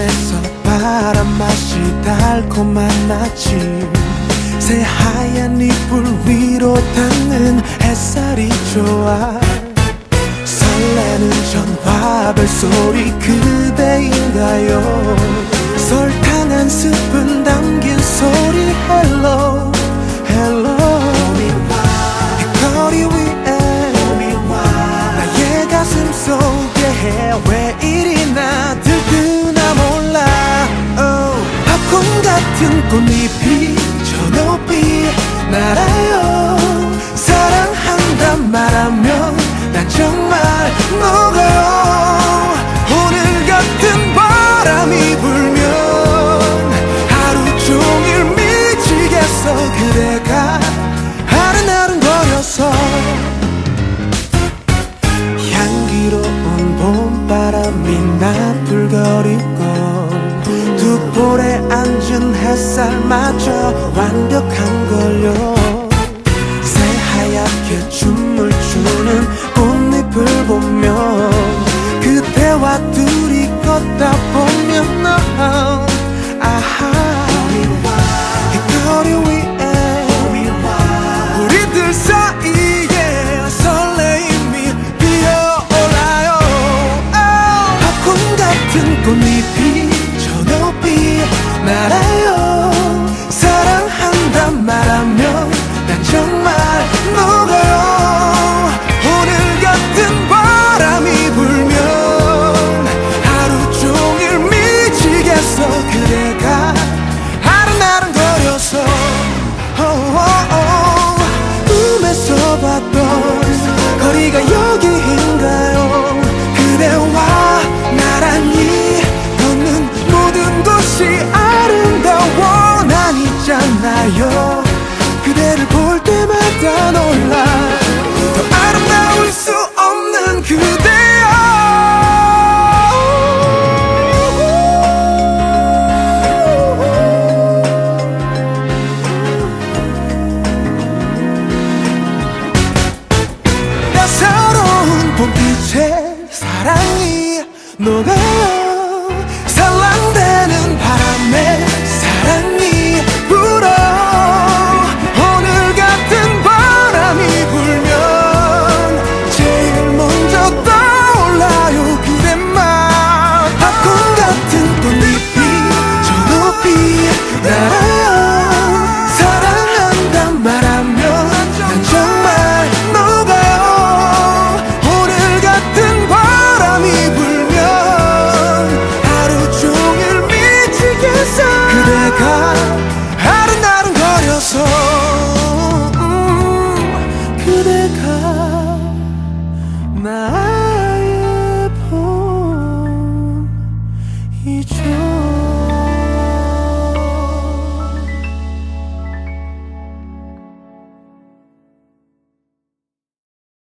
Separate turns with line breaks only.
손에서 바람 맛이 달콤한 아침 새하얀 이불 위로 닿는 햇살이 좋아 설레는 전화벨 소리 그대인가요 같은 꽃잎이 저 높이 날아요. 사랑한단 말하면 난 정말 녹아요 오늘 같은 바람이 불면 하루 종일 미치겠어. 그대가 아른아른거려서 향기로운 봄바람이 나풀거리고 두 볼에 앉은 햇살 마저 완벽한 걸요 높이 있잖아요. 그대를 볼 때마다 놀라. 더 아름다울 수 없는 그대여. 따사로운 봄빛에 사랑이 녹아요